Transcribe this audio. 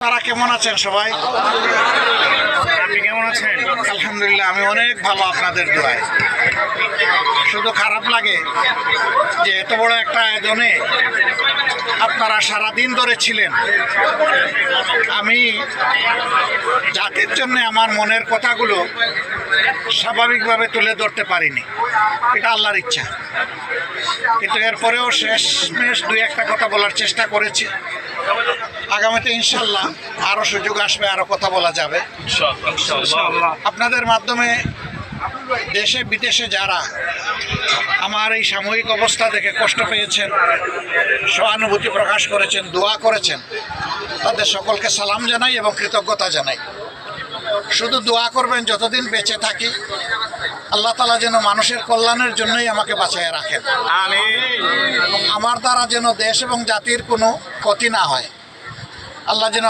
তারা কেমন আছেন সবাই? আপনি কেমন আছেন? আলহামদুলিল্লাহ আমি অনেক ভালো আপনাদের দোয়ায়। শুধু খারাপ লাগে যে এত বড় একটা আয়োজনে আপনারা সারাদিন ধরে ছিলেন। আমি জাতির জন্য আমার মনের কথাগুলো স্বাভাবিকভাবে তুলে ধরতে পারিনি। এটা আল্লাহর ইচ্ছা। কিন্তু এরপরেও শেষ মেশ দুই একটা কথা বলার চেষ্টা করেছি। আগামীতে ইনশাল্লাহ আরও সুযোগ আসবে আরও কথা বলা যাবে। আপনাদের মাধ্যমে দেশে বিদেশে যারা আমার এই সাময়িক অবস্থা থেকে কষ্ট পেয়েছেন সহানুভূতি প্রকাশ করেছেন দোয়া করেছেন তাদের সকলকে সালাম জানাই এবং কৃতজ্ঞতা জানাই। শুধু দোয়া করবেন যতদিন বেঁচে থাকি আল্লাহ তালা যেন মানুষের কল্যাণের জন্যই আমাকে বাঁচায় রাখেন। এবং আমার দ্বারা যেন দেশ এবং জাতির কোনো ক্ষতি না হয়। আল্লাহ যেন